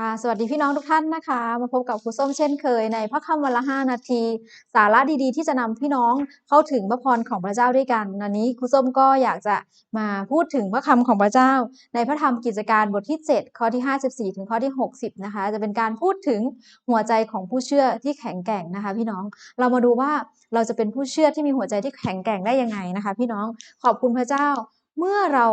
ค่ะสวัสดีพี่น้องทุกท่านนะคะ มาพบกับครูส้มเช่นเคยในพระคำวันละ5นาที สาระดีๆ ที่จะนำพี่น้องเข้าถึงพระพรของพระเจ้าด้วยกันวันนี้ครูส้มก็อยากจะมาพูดถึงพระคำของพระเจ้า ในพระธรรมกิจการบทที่ 7 ข้อที่ 54 ถึงข้อที่ 60 นะคะ จะเป็นการพูดถึงหัวใจของผู้เชื่อที่แข็งแกร่งนะคะ พี่น้องเรามาดูว่าเราจะเป็นผู้เชื่อที่มีหัวใจที่แข็งแกร่งได้ยังไงนะคะ พี่น้องขอบคุณพระเจ้าเมื่อเรา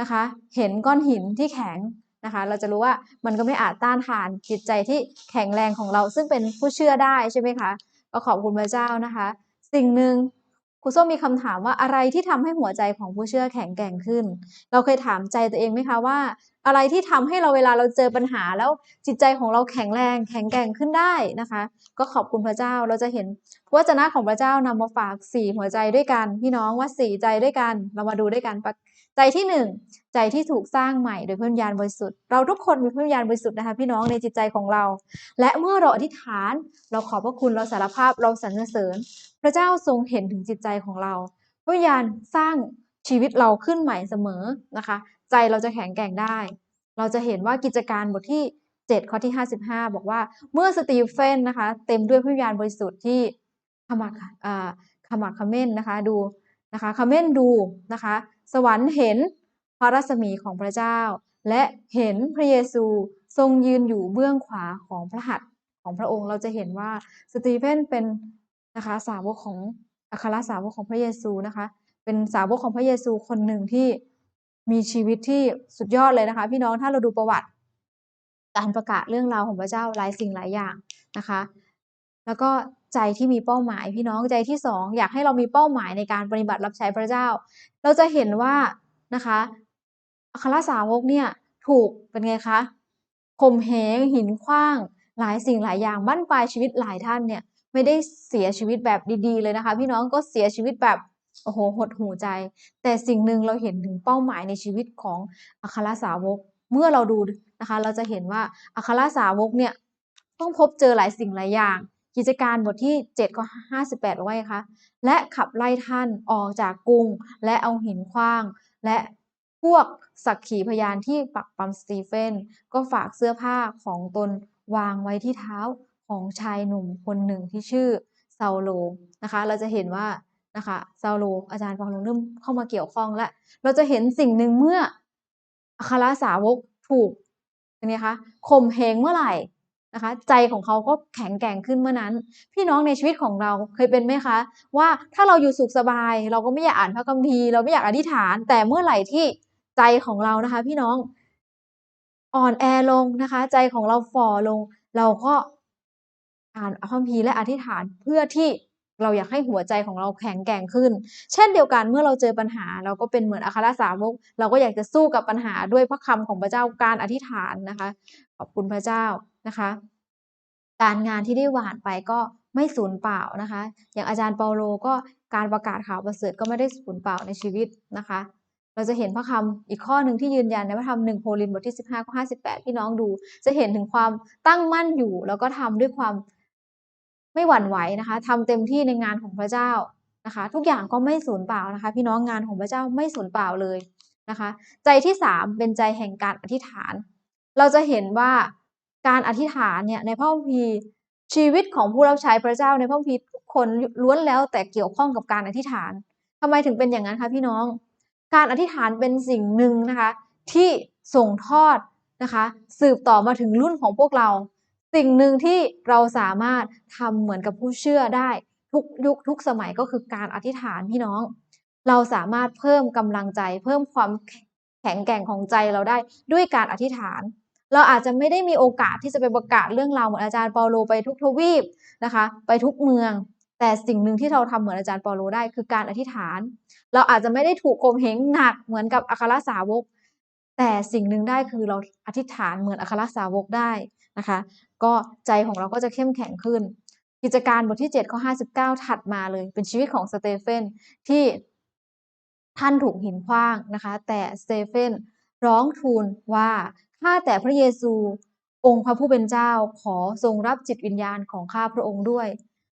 นะคะ เห็นก้อนหินที่แข็ง นะคะ เราจะรู้ว่ามันก็ไม่อาจต้านทานจิตใจที่แข็งแรงของเราซึ่งเป็นผู้เชื่อได้ใช่ไหมคะ ก็ขอบคุณพระเจ้านะคะ สิ่งหนึ่ง ครูส้มมีคำถามว่าอะไรที่ทำให้หัวใจของผู้เชื่อแข็งแกร่งขึ้น เราเคยถามใจตัวเองไหมคะว่า อะไรที่ทำให้เราเวลาเราเจอปัญหาแล้วจิตใจของเราแข็งแรง แข็งแกร่งขึ้นได้นะคะ ก็ขอบคุณพระเจ้าเราจะเห็นพระวจนะของพระเจ้านำมาฝากสี่หัวใจด้วยกัน พี่น้องว่าสี่ใจด้วยกัน เรามาดูด้วยกันใจที่หนึ่งใจที่ถูกสร้างใหม่โดยพระวิญญาณบริสุทธิ์เราทุกคนมีพระวิญญาณบริสุทธิ์นะคะพี่น้องในจิตใจของเรา และเมื่อเราอธิษฐานเราขอบพระคุณเราสารภาพเราสรรเสริญพระเจ้าทรงเห็นถึงจิตใจของเราพระวิญญาณสร้างชีวิตเราขึ้นใหม่เสมอนะคะ ใจเราจะแข็งแกร่งได้ เราจะเห็นว่ากิจการบทที่ 7 ข้อที่ 55 บอกว่าเมื่อสตีเฟนนะคะ เต็มด้วยพระวิญญาณบริสุทธิ์ที่ขมักขมักขม้นนะคะดูนะคะขม้นดูนะคะ สวรรค์เห็นพระรัศมีของพระเจ้า และเห็นพระเยซูทรงยืนอยู่เบื้องขวาของพระหัตถ์ของพระองค์เราจะเห็นว่าสตีเฟนเป็น นะคะ สาวกของอัครสาวกของพระเยซูนะคะ เป็นสาวกของพระเยซูคนหนึ่งที่มีชีวิตที่สุดยอดเลยนะคะ พี่น้องถ้าเราดูประวัติ การประกาศเรื่องราวของพระเจ้าหลายสิ่งหลายอย่างนะคะ แล้วก็ใจที่มีเป้าหมายพี่น้องใจที่สองอยากให้เรามีเป้าหมายในการปฏิบัติรับใช้พระเจ้า เราจะเห็นว่านะคะอัครสาวกเนี่ยถูกเป็นไงคะข่มเหงหินขว้าง หลายสิ่งหลายอย่างบั้นปลายชีวิตหลายท่านเนี่ย ไม่ได้เสียชีวิตแบบดีๆเลยนะคะ พี่น้องก็เสียชีวิตแบบโอ้โหหดหูใจ แต่สิ่งหนึ่งเราเห็นถึงเป้าหมายในชีวิตของอัครสาวก เมื่อเราดูนะคะ เราจะเห็นว่าอัครสาวกเนี่ยต้องพบเจอหลายสิ่งหลายอย่าง กิจการบทที่7ข้อ58บอกว่าไงคะและขับไล่ท่านออกจากกรุง และเอาหินขว้าง และพวกสักขีพยานที่ปักปั๊มสตีเฟน ก็ฝากเสื้อผ้าของตนวางไว้ที่เท้า ของชายหนุ่มคนหนึ่งที่ชื่อซาโลนะคะ เราจะเห็นว่านะคะซาโลอาจารย์ฟองลงเริ่มเข้ามาเกี่ยวข้องและเราจะเห็นสิ่งหนึ่งเมื่ออัครสาวกถูกนไงคะข่มเหงเมื่อไหร่นะคะ ใจของเขาก็แข็งแกร่งขึ้นเมื่อนั้น พี่น้องในชีวิตของเราเคยเป็นไหมคะ ว่าถ้าเราอยู่สุขสบาย เราก็ไม่อยากอ่านพระคัมภีร์เราไม่อยากอธิษฐาน แต่เมื่อไหร่ที่ใจของเรานะคะ พี่น้องอ่อนแอลงนะคะ ใจของเราฝ่อลง เราก็ อ่านพระคัมภีร์และอธิษฐานเพื่อที่เราอยากให้หัวใจของเราแข็งแกร่งขึ้น เช่นเดียวกันเมื่อเราเจอปัญหา เราก็เป็นเหมือนอัครสาวก เราก็อยากจะสู้กับปัญหาด้วยพระคำของพระเจ้าการอธิษฐานนะคะ ขอบคุณพระเจ้านะคะ การงานที่ได้หวานไปก็ไม่สูญเปล่านะคะ อย่างอาจารย์เปาโลก็การประกาศข่าวประเสริฐก็ไม่ได้สูญเปล่าในชีวิตนะคะ เราจะเห็นพระคำอีกข้อหนึ่งที่ยืนยันในพระธรรมหนึ่งโครินบทที่ 15ข้อ58พี่น้องดู จะเห็นถึงความตั้งมั่นอยู่ แล้วก็ทำด้วยความ ไม่หวั่นไหวนะคะทำเต็มที่ในงานของพระเจ้านะคะ ทุกอย่างก็ไม่สูญเปล่านะคะ พี่น้องงานของพระเจ้าไม่สูญเปล่าเลยนะคะ ใจที่สามเป็นใจแห่งการอธิษฐาน เราจะเห็นว่าการอธิษฐานเนี่ยในพระคัมภีร์ชีวิตของผู้รับใช้พระเจ้าในพระคัมภีร์ทุกคนล้วนแล้วแต่เกี่ยวข้องกับการอธิษฐานทำไมถึงเป็นอย่างนั้นคะพี่น้อง การอธิษฐานเป็นสิ่งหนึ่งนะคะ ที่ส่งทอดนะคะ สืบต่อมาถึงรุ่นของพวกเรา สิ่งหนึ่งที่เราสามารถทำเหมือนกับผู้เชื่อได้ทุกยุคทุกสมัยก็คือการอธิษฐานพี่น้อง เราสามารถเพิ่มกำลังใจ เพิ่มความแข็งแกร่งของใจเราได้ด้วยการอธิษฐาน เราอาจจะไม่ได้มีโอกาสที่จะไปประกาศเรื่องราวเหมือนอาจารย์เปาโลไปทุกทวีปนะคะ ไปทุกเมือง แต่สิ่งหนึ่งที่เราทำเหมือนอาจารย์เปาโลได้คือการอธิษฐาน เราอาจจะไม่ได้ถูกข่มเหงหนักเหมือนกับอัครสาวก แต่สิ่งหนึ่งได้คือเราอธิษฐานเหมือนอัครสาวกได้ นะคะ ก็ใจของเราก็จะเข้มแข็งขึ้น กิจการบทที่7ข้อ59 ถัดมาเลย เป็นชีวิตของสเตเฟนที่ท่านถูกหินขว้างนะคะ แต่สเตเฟนร้องทูลว่าข้าแต่พระเยซูองค์พระผู้เป็นเจ้าขอทรงรับจิตวิญญาณของข้าพระองค์ด้วย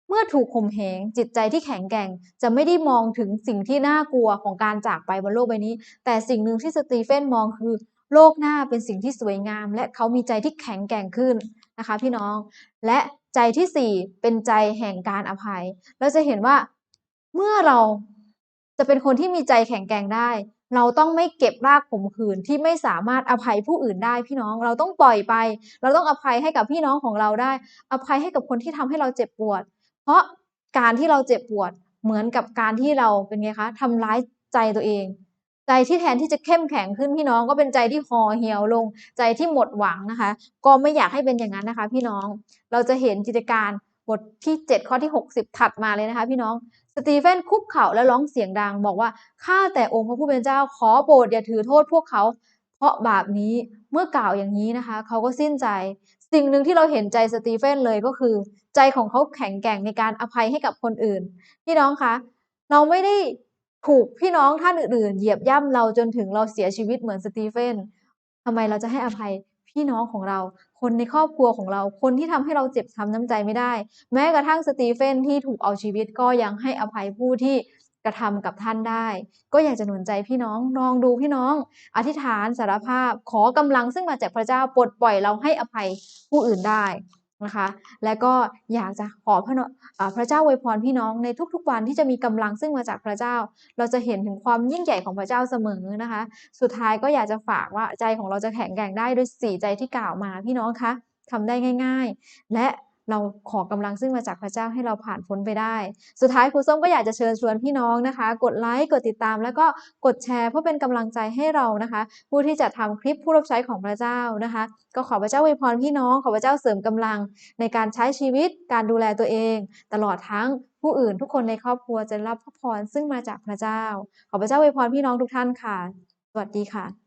เมื่อถูกข่มเหงจิตใจที่แข็งแกร่ง จะไม่ได้มองถึงสิ่งที่น่ากลัวของการจากไปบนโลกใบนี้ แต่สิ่งหนึ่งที่สตีเฟนมองคือ โลกหน้าเป็นสิ่งที่สวยงาม และเขามีใจที่แข็งแกร่งขึ้นนะคะ พี่น้อง และใจที่สี่เป็นใจแห่งการอภัย เราจะเห็นว่าเมื่อเราจะเป็นคนที่มีใจแข็งแกร่งได้ เราต้องไม่เก็บรากข่มขืนที่ไม่สามารถอภัยผู้อื่นได้พี่น้อง เราต้องปล่อยไป เราต้องอภัยให้กับพี่น้องของเราได้ อภัยให้กับคนที่ทำให้เราเจ็บปวด เพราะการที่เราเจ็บปวดเหมือนกับการที่เราเป็นไงคะทำร้ายใจตัวเอง ใจที่แทนที่จะเข้มแข็งขึ้นพี่น้องก็เป็นใจที่ห่อเหี่ยวลง ใจที่หมดหวังนะคะ ก็ไม่อยากให้เป็นอย่างนั้นนะคะ พี่น้องเราจะเห็นกิจการบทที่ 7 ข้อที่ 60 ถัดมาเลยนะคะ พี่น้องสตีเฟนคุกเข่าและร้องเสียงดัง บอกว่าข้าแต่องค์พระผู้เป็นเจ้าขอโปรดอย่าถือโทษพวกเขา เพราะบาปนี้เมื่อกล่าวอย่างนี้นะคะ เขาก็สิ้นใจ สิ่งหนึ่งที่เราเห็นใจสตีเฟนเลยก็คือ ใจของเขาแข็งแกร่งในการอภัยให้กับคนอื่น พี่น้องคะเราไม่ได้ ถูกพี่น้องท่านอื่นๆ เหยียบย่ำเราจนถึงเราเสียชีวิตเหมือนสตีเฟนทำไมเราจะให้อภัยพี่น้องของเรา คนในครอบครัวของเรา คนที่ทำให้เราเจ็บช้ำน้ำใจไม่ได้ แม้กระทั่งสตีเฟนที่ถูกเอาชีวิตก็ยังให้อภัยผู้ที่กระทำกับท่านได้ ก็อยากจะหนุนใจพี่น้องลองดูพี่น้อง อธิษฐานสารภาพ ขอกำลังซึ่งมาจากพระเจ้าปลดปล่อยเราให้อภัยผู้อื่นได้ นะคะ และก็อยากจะขอพระเนอ่าพระเจ้าอวยพรพี่น้องในทุกๆวันที่จะมีกำลังซึ่งมาจากพระเจ้า เราจะเห็นถึงความยิ่งใหญ่ของพระเจ้าเสมอนะคะ สุดท้ายก็อยากจะฝากว่าใจของเราจะแข็งแกร่งได้ด้วยสี่ใจที่กล่าวมาพี่น้องคะทำได้ง่าย ๆ และ เราขอกำลังซึ่งมาจากพระเจ้าให้เราผ่านพ้นไปได้ สุดท้ายครูส้มก็อยากจะเชิญชวนพี่น้องนะคะ กดไลค์กดติดตาม แล้วก็กดแชร์เพื่อเป็นกำลังใจให้เรานะคะ ผู้ที่จะทำคลิปผู้รับใช้ของพระเจ้านะคะ ก็ขอพระเจ้าอวยพรพี่น้องขอพระเจ้าเสริมกำลังในการใช้ชีวิตการดูแลตัวเอง ตลอดทั้งผู้อื่นทุกคนในครอบครัวจะรับพระพรซึ่งมาจากพระเจ้า ขอพระเจ้าอวยพรพี่น้องทุกท่านค่ะ สวัสดีค่ะ